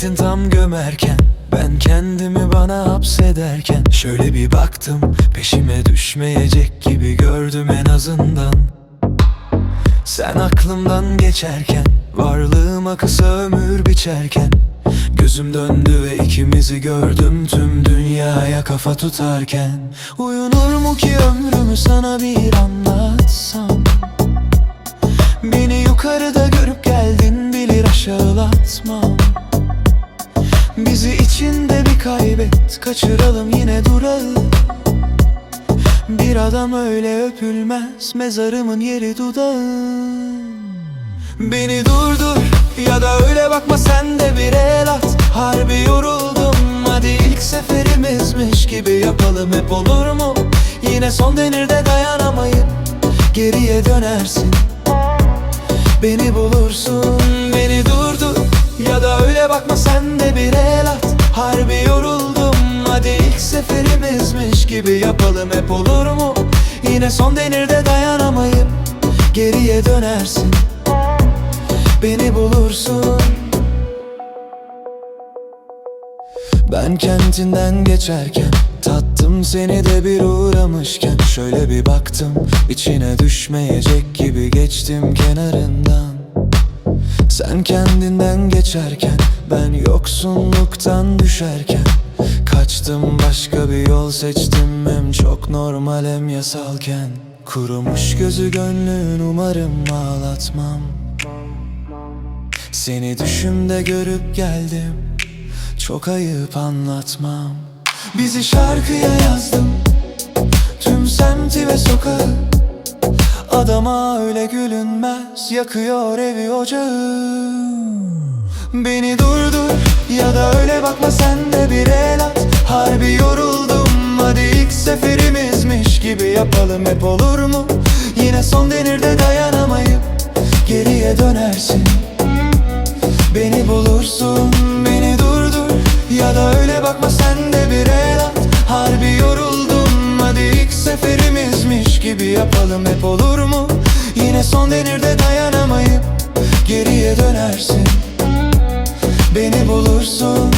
gittin tam gömerken Ben kendimi bana hapsederken Şöyle bir baktım peşime düşmeyecek gibi gördüm en azından. Sen aklımdan geçerken Varlığıma kısa ömür biçerken Gözüm döndü ve ikimizi gördüm tüm dünyaya kafa tutarken. Uyunur mu ki ömrümü sana bir anlatsam? Beni yukarıda görüp geldin bilir aşağılatmam Bizi içinde bir kaybet kaçıralım yine durağı. Bir adam öyle öpülmez mezarımın yeri dudağım Beni durdur ya da öyle bakma sen de bir el at. Harbi yoruldum hadi ilk seferimizmiş gibi yapalım hep olur mu? Yine son denirde dayanamayıp geriye dönersin. Beni bulursun bakma sen de bir el at. Harbi yoruldum hadi ilk seferimizmiş gibi yapalım. Hep olur mu? Yine son denirde dayanamayıp geriye dönersin. Beni bulursun. Ben kentinden geçerken Tattım seni de bir uğramışken. Şöyle bir baktım içine düşmeyecek gibi geçtim kenarından. Sen kendinden geçerken Ben yoksunluktan düşerken Kaçtım başka bir yol seçtim. Hem çok normal hem yasalken Kurumuş gözü gönlün umarım ağlatmam. Seni düşümde görüp geldim Çok ayıp anlatmam. Bizi şarkıya yazdım Tüm semti ve sokağı. Adama öyle gülünmez Yakıyor evi ocağı Beni durdur ya da öyle bakma sen de bir el at. Harbi yoruldum hadi ilk seferimizmiş gibi yapalım. Hep olur mu? Yine son denirde dayanamayıp geriye dönersin. Beni bulursun beni durdur ya da öyle bakma sen de bir el at. Harbi yoruldum hadi ilk seferimizmiş gibi yapalım. Hep olur mu? Yine son denirde dayanamayıp geriye dönersin Beni bulursun